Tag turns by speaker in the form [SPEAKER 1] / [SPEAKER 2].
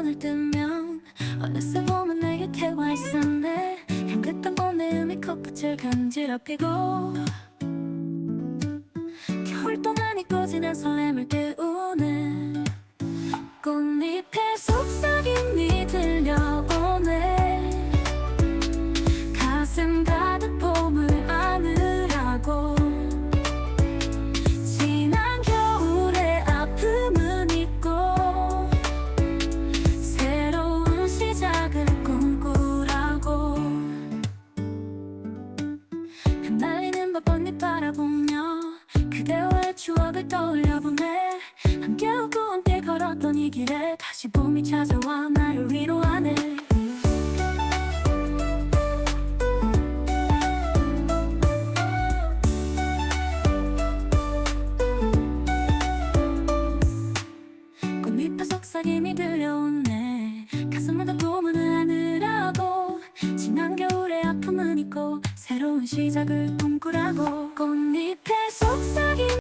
[SPEAKER 1] 눈을 뜨면 어느새 몸은 내 곁에 와 있었네. 향긋한 꽃내음이 코끝을 간지럽히고 겨울 동안이 꺼지는 설렘을 깨우네 흩날리는 벚꽃잎 바라보며 그대와의 추억을 떠올려보네. 함께 웃고 함께 걸었던 이 길에 다시 봄이 찾아와 나를 위로하네. 꽃잎의 속삭임이 들려오네. 가슴마다 봄은 안으라고 지난 겨울의 아픔은 잊고 새로운 시작을 꿈꾸라고 속삭임